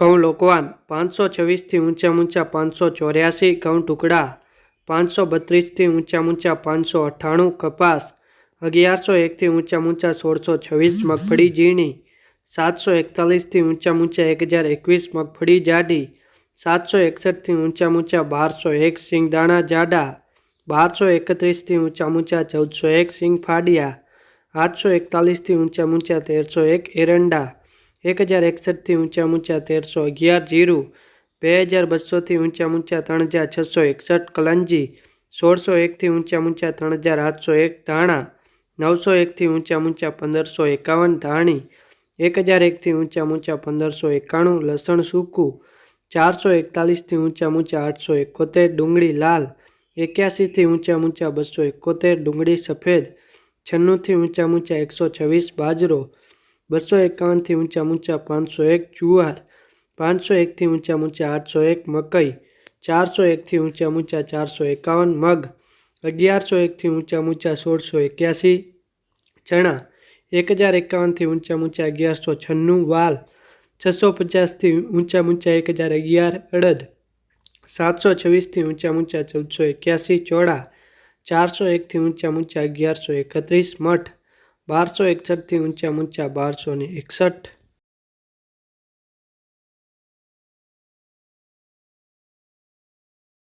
ઘઉં લોકવાન પાંચસો છવ્વીસથી ઊંચા ઊંચા પાંચસો ચોર્યાસી ઘઉં ટુકડા પાંચસો બત્રીસથી ઊંચા ઊંચા પાંચસો અઠ્ઠાણું કપાસ અગિયારસો એકથી ઊંચા ઊંચા સોળસો છવ્વીસ મગફળી ઝીણી સાતસો એકતાલીસથી ઊંચા ઊંચા એક હજાર એકવીસ મગફળી જાડી સાતસો એકસઠથી ઊંચા ઊંચા બારસો એક સિંગદાણા જાડા બારસો એકત્રીસથી ઊંચા ઊંચા ચૌદસો એક સિંગ ફાડિયા આઠસો એકતાલીસથી ઊંચા ઊંચા તેરસો એક એરંડા એક હજાર એકસઠથી ઊંચા ઊંચા તેરસો અગિયાર જીરું બે હજાર બસોથી ઊંચા ઊંચા ત્રણ હજાર છસો એકસઠ કલંજી સોળસો એકથી ઊંચા ઊંચા ત્રણ હજાર આઠસો એક ધાણા નવસો એકથી ઊંચા ઊંચા પંદરસો એકાવન ધાણી એક હજાર એકથી ઊંચા ઊંચા પંદરસો એકાણું લસણ સૂકું ચારસો એકતાલીસથી ઊંચા ઊંચા આઠસો એકોતેર ડુંગળી લાલ એક્યાસીથી ઊંચા ઊંચા બસો એકોતેર ડુંગળી સફેદ છન્નુંથી ઊંચા ઊંચા એકસો છવ્વીસ બાજરો બસો એકાવનથી ઊંચા ઊંચા પાંચસો એક જુવાર પાંચસો એકથી ઊંચા ઊંચા આઠસો એક મકઈ ચારસો એકથી ઊંચા ઊંચા ચારસો એકાવન મગ અગિયારસો એકથી ઊંચા ઊંચા સોળસો એક્યાસી ચણા એક હજાર એકાવનથી ઊંચા ઊંચા અગિયારસો છન્નું વાલ છસો પચાસથી ઊંચા ઊંચા એક હજાર અગિયાર અડદ સાતસો છવ્વીસથી ઊંચા ઊંચા ચૌદસો એક્યાસી ચોળા ચારસો એકથી ઊંચા ઊંચા અગિયારસો એકત્રીસ મઠ બારસો એકસઠથી ઊંચા ઊંચા બારસો ને એકસઠ